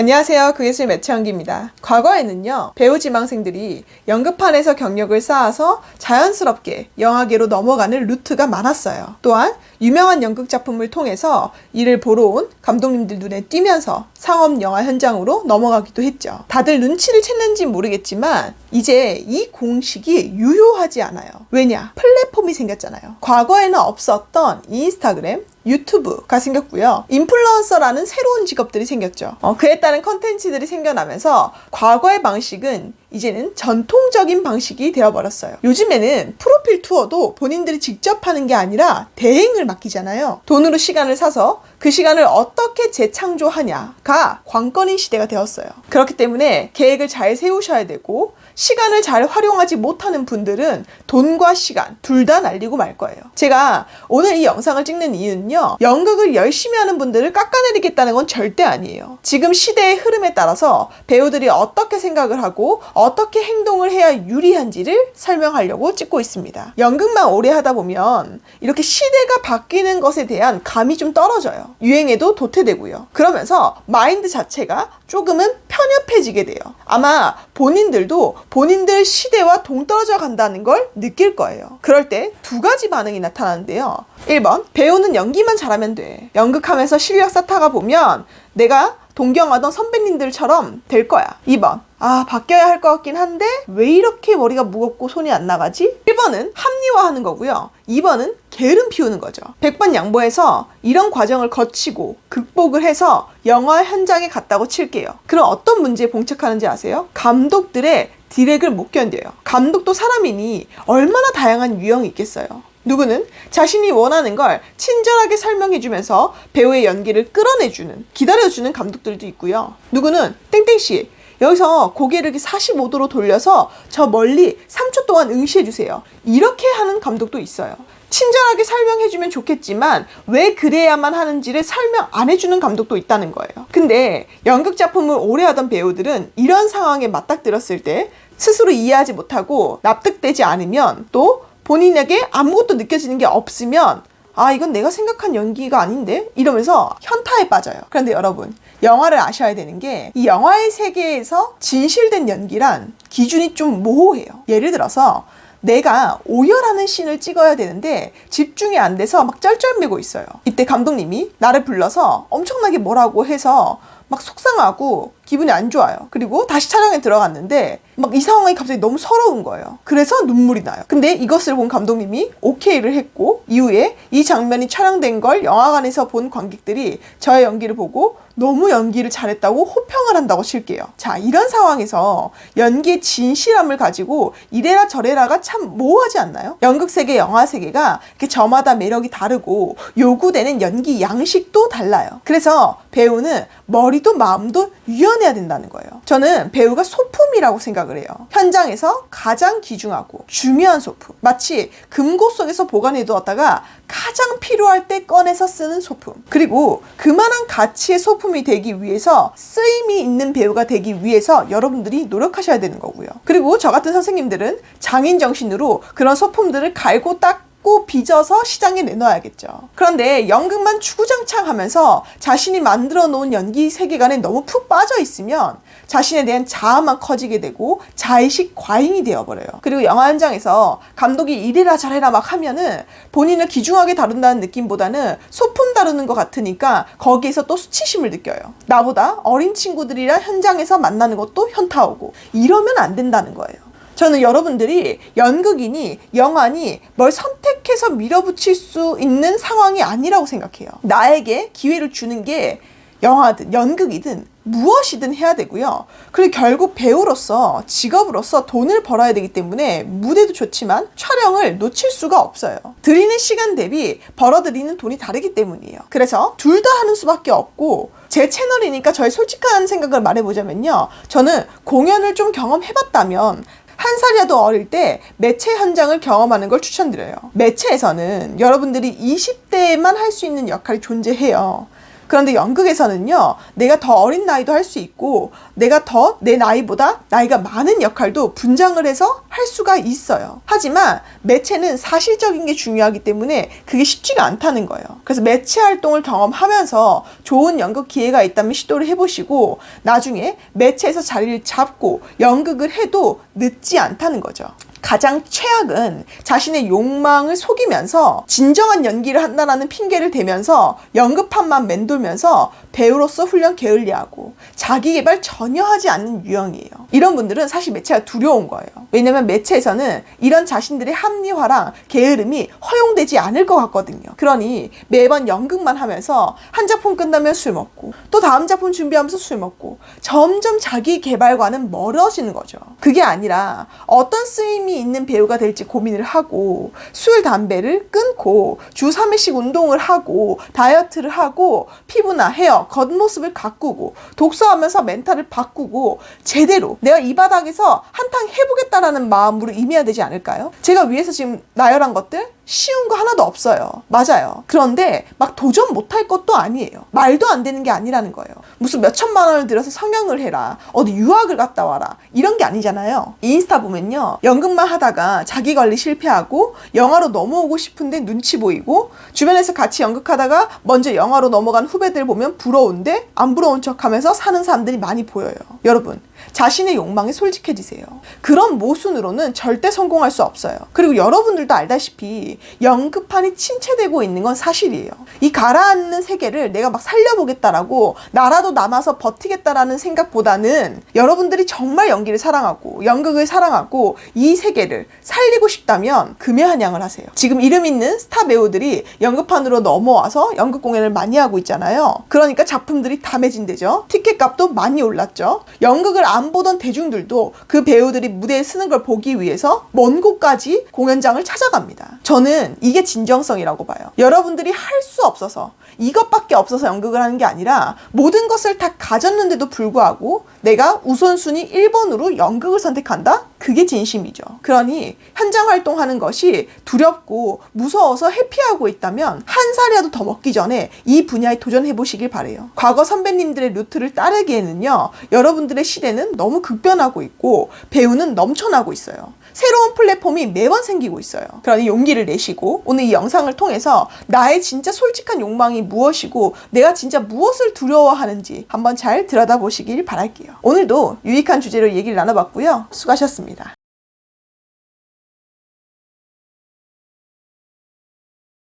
안녕하세요. 그예술 매체연기입니다. 과거에는요, 배우 지망생들이 연극판에서 경력을 쌓아서 자연스럽게 영화계로 넘어가는 루트가 많았어요. 또한 유명한 연극 작품을 통해서 이를 보러 온 감독님들 눈에 띄면서 상업 영화 현장으로 넘어가기도 했죠. 다들 눈치를 챘는지 모르겠지만 이제 이 공식이 유효하지 않아요. 왜냐? 플랫폼이 생겼잖아요. 과거에는 없었던 인스타그램, 유튜브가 생겼고요. 인플루언서라는 새로운 직업들이 생겼죠. 어, 그에 따른 컨텐츠들이 생겨나면서 과거의 방식은 이제는 전통적인 방식이 되어버렸어요. 요즘에는 프로필 투어도 본인들이 직접 하는 게 아니라 대행을 맡기잖아요. 돈으로 시간을 사서 그 시간을 어떻게 재창조하냐가 관건인 시대가 되었어요. 그렇기 때문에 계획을 잘 세우셔야 되고 시간을 잘 활용하지 못하는 분들은 돈과 시간 둘 다 날리고 말 거예요. 제가 오늘 이 영상을 찍는 이유는요. 연극을 열심히 하는 분들을 깎아내리겠다는 건 절대 아니에요. 지금 시대의 흐름에 따라서 배우들이 어떻게 생각을 하고 어떻게 행동을 해야 유리한지를 설명하려고 찍고 있습니다. 연극만 오래 하다 보면 이렇게 시대가 바뀌는 것에 대한 감이 좀 떨어져요. 유행에도 도태되고요. 그러면서 마인드 자체가 조금은 편협해지게 돼요. 아마 본인들도 본인들 시대와 동떨어져 간다는 걸 느낄 거예요. 그럴 때 두 가지 반응이 나타나는데요. 1번, 배우는 연기만 잘하면 돼. 연극하면서 실력 쌓다가 보면 내가 동경하던 선배님들처럼 될 거야. 2번, 아, 바뀌어야 할 것 같긴 한데 왜 이렇게 머리가 무겁고 손이 안 나가지? 1번은 합리화하는 거고요. 2번은 게으름 피우는 거죠. 100번 양보해서 이런 과정을 거치고 극복을 해서 영화 현장에 갔다고 칠게요. 그럼 어떤 문제에 봉착하는지 아세요? 감독들의 디렉을 못 견뎌요. 감독도 사람이니 얼마나 다양한 유형이 있겠어요. 누구는 자신이 원하는 걸 친절하게 설명해주면서 배우의 연기를 끌어내주는, 기다려주는 감독들도 있고요. 누구는 땡땡씨, 여기서 고개를 45도로 돌려서 저 멀리 3초 동안 응시해 주세요. 이렇게 하는 감독도 있어요. 친절하게 설명해주면 좋겠지만 왜 그래야만 하는지를 설명 안 해주는 감독도 있다는 거예요. 근데 연극 작품을 오래 하던 배우들은 이런 상황에 맞닥뜨렸을 때 스스로 이해하지 못하고 납득되지 않으면 또 본인에게 아무것도 느껴지는 게 없으면 아, 이건 내가 생각한 연기가 아닌데? 이러면서 현타에 빠져요. 그런데 여러분, 영화를 아셔야 되는 게 이 영화의 세계에서 진실된 연기란 기준이 좀 모호해요. 예를 들어서 내가 오열하는 씬을 찍어야 되는데 집중이 안 돼서 막 쩔쩔매고 있어요. 이때 감독님이 나를 불러서 엄청나게 뭐라고 해서 막 속상하고 기분이 안 좋아요. 그리고 다시 촬영에 들어갔는데 막 이 상황이 갑자기 너무 서러운 거예요. 그래서 눈물이 나요. 근데 이것을 본 감독님이 오케이를 했고 이후에 이 장면이 촬영된 걸 영화관에서 본 관객들이 저의 연기를 보고 너무 연기를 잘했다고 호평을 한다고 칠게요. 자, 이런 상황에서 연기의 진실함을 가지고 이래라 저래라가 참 모호하지 않나요? 연극 세계, 영화 세계가 이렇게 저마다 매력이 다르고 요구되는 연기 양식도 달라요. 그래서 배우는 머리도 마음도 유연 해야 된다는 거예요. 저는 배우가 소품이라고 생각을 해요. 현장에서 가장 귀중하고 중요한 소품. 마치 금고 속에서 보관해 두었다가 가장 필요할 때 꺼내서 쓰는 소품. 그리고 그만한 가치의 소품이 되기 위해서 쓰임이 있는 배우가 되기 위해서 여러분들이 노력하셔야 되는 거고요. 그리고 저 같은 선생님들은 장인 정신으로 그런 소품들을 갈고 딱 고 빚어서 시장에 내놔야겠죠. 그런데 연극만 추구장창 하면서 자신이 만들어 놓은 연기 세계관에 너무 푹 빠져 있으면 자신에 대한 자아만 커지게 되고 자의식 과잉이 되어버려요. 그리고 영화 현장에서 감독이 이래라 저래라 막 하면은 본인을 귀중하게 다룬다는 느낌보다는 소품 다루는 것 같으니까 거기에서 또 수치심을 느껴요. 나보다 어린 친구들이랑 현장에서 만나는 것도 현타오고 이러면 안 된다는 거예요. 저는 여러분들이 연극이니 영화니 뭘 선택해서 밀어붙일 수 있는 상황이 아니라고 생각해요. 나에게 기회를 주는 게 영화든 연극이든 무엇이든 해야 되고요. 그리고 결국 배우로서 직업으로서 돈을 벌어야 되기 때문에 무대도 좋지만 촬영을 놓칠 수가 없어요. 드리는 시간 대비 벌어들이는 돈이 다르기 때문이에요. 그래서 둘 다 하는 수밖에 없고 제 채널이니까 저의 솔직한 생각을 말해보자면요. 저는 공연을 좀 경험해봤다면 한 살이라도 어릴 때 매체 현장을 경험하는 걸 추천드려요. 매체에서는 여러분들이 20대에만 할 수 있는 역할이 존재해요. 그런데 연극에서는요, 내가 더 어린 나이도 할 수 있고, 내가 더 내 나이보다 나이가 많은 역할도 분장을 해서 할 수가 있어요. 하지만 매체는 사실적인 게 중요하기 때문에 그게 쉽지가 않다는 거예요. 그래서 매체 활동을 경험하면서 좋은 연극 기회가 있다면 시도를 해보시고, 나중에 매체에서 자리를 잡고 연극을 해도 늦지 않다는 거죠. 가장 최악은 자신의 욕망을 속이면서 진정한 연기를 한다라는 핑계를 대면서 연극판만 맴돌면서 배우로서 훈련 게을리하고 자기 개발 전혀 하지 않는 유형이에요. 이런 분들은 사실 매체가 두려운 거예요. 왜냐면 매체에서는 이런 자신들의 합리화랑 게으름이 허용되지 않을 것 같거든요. 그러니 매번 연극만 하면서 한 작품 끝나면 술 먹고 또 다음 작품 준비하면서 술 먹고 점점 자기 개발과는 멀어지는 거죠. 그게 아니라 어떤 쓰임이 있는 배우가 될지 고민을 하고 술, 담배를 끊고 주 3회씩 운동을 하고 다이어트를 하고 피부나 헤어, 겉모습을 가꾸고 독서하면서 멘탈을 바꾸고 제대로 내가 이 바닥에서 한탕 해보겠다 라는 마음으로 임해야 되지 않을까요? 제가 위에서 지금 나열한 것들 쉬운 거 하나도 없어요. 맞아요. 그런데 막 도전 못할 것도 아니에요. 말도 안 되는 게 아니라는 거예요. 무슨 몇 천만 원을 들여서 성형을 해라. 어디 유학을 갔다 와라. 이런 게 아니잖아요. 인스타 보면요. 연극만 하다가 자기 관리 실패하고 영화로 넘어오고 싶은데 눈치 보이고 주변에서 같이 연극하다가 먼저 영화로 넘어간 후배들 보면 부러운데 안 부러운 척 하면서 사는 사람들이 많이 보여요. 여러분, 자신의 욕망에 솔직해지세요. 그런 모순으로는 절대 성공할 수 없어요. 그리고 여러분들도 알다시피 연극판이 침체되고 있는 건 사실이에요. 이 가라앉는 세계를 내가 막 살려보겠다라고 나라도 남아서 버티겠다라는 생각보다는 여러분들이 정말 연기를 사랑하고 연극을 사랑하고 이 세계를 살리고 싶다면 금연한양을 하세요. 지금 이름 있는 스타 배우들이 연극판으로 넘어와서 연극 공연을 많이 하고 있잖아요. 그러니까 작품들이 다 매진되죠. 티켓 값도 많이 올랐죠. 연극을 안 보던 대중들도 그 배우들이 무대에 쓰는 걸 보기 위해서 먼 곳까지 공연장을 찾아갑니다. 저는 이게 진정성이라고 봐요. 여러분들이 할 수 없어서 이것밖에 없어서 연극을 하는 게 아니라 모든 것을 다 가졌는데도 불구하고 내가 우선순위 1번으로 연극을 선택한다? 그게 진심이죠. 그러니 현장 활동하는 것이 두렵고 무서워서 회피하고 있다면 한 살이라도 더 먹기 전에 이 분야에 도전해 보시길 바래요. 과거 선배님들의 루트를 따르기에는요. 여러분들의 시대는 너무 급변하고 있고 배우는 넘쳐나고 있어요. 새로운 플랫폼이 매번 생기고 있어요. 그러니 용기를 내시고 오늘 이 영상을 통해서 나의 진짜 솔직한 욕망이 무엇이고 내가 진짜 무엇을 두려워하는지 한번 잘 들여다보시길 바랄게요. 오늘도 유익한 주제로 얘기를 나눠봤고요. 수고하셨습 니다.